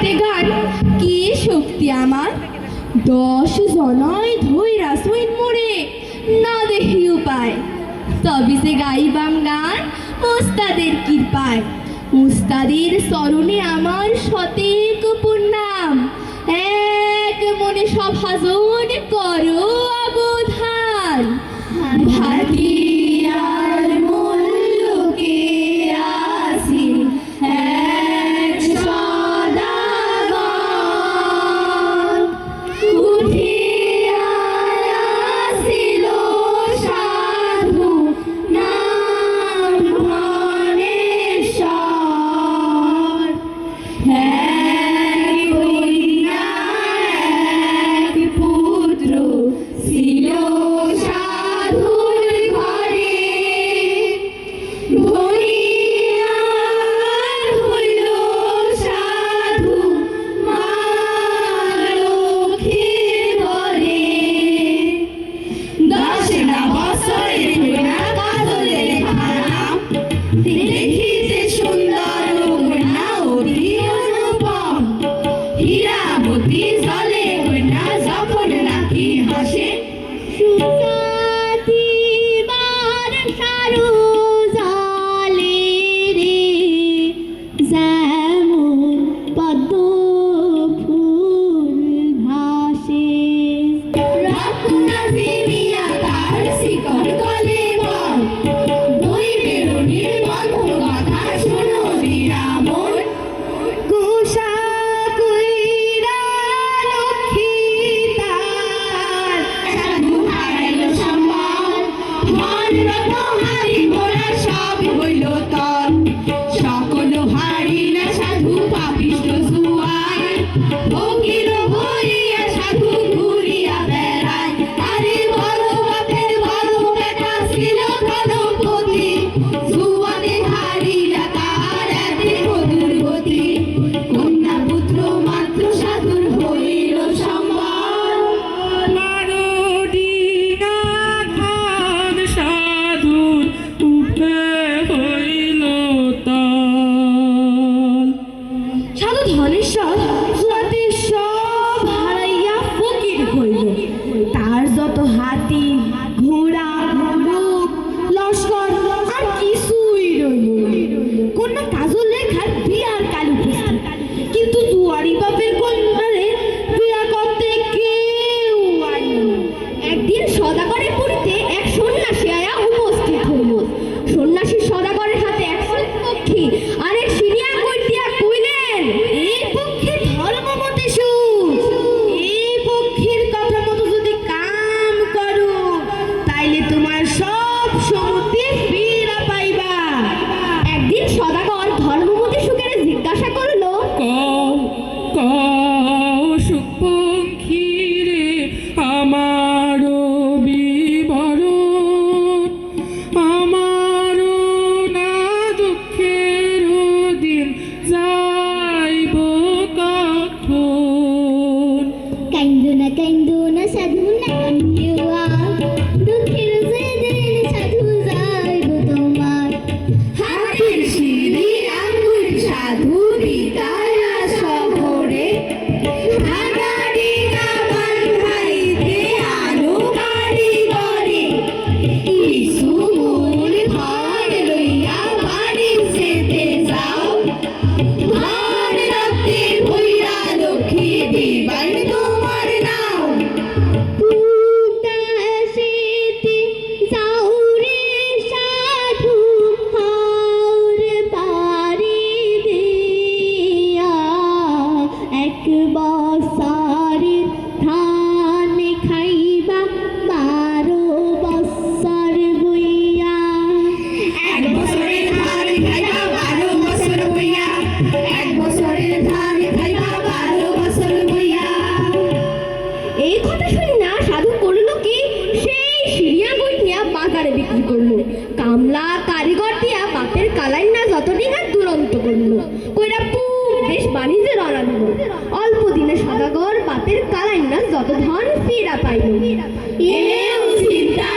হাতে গান কি শক্তি আমার? দশ জনায় ধৈরা সইন মোড়ে না দেখি উপায় তবে সে গাইবাম গান ওস্তাদের কৃপায়। উস্তাদের স্মরণে আমার সতেক পূর্ণাম এক মনে সব হাজন করো। 你好心 সব হইল তার and বাপের কালাই না যতটি না দুরন্ত করল কইরা পুম, বেশ বাণিজ্যের রওনা অল্প দিনে সদাগর, বাপের কালাই না যত ধন ফিরা পাইল এ চিন্তা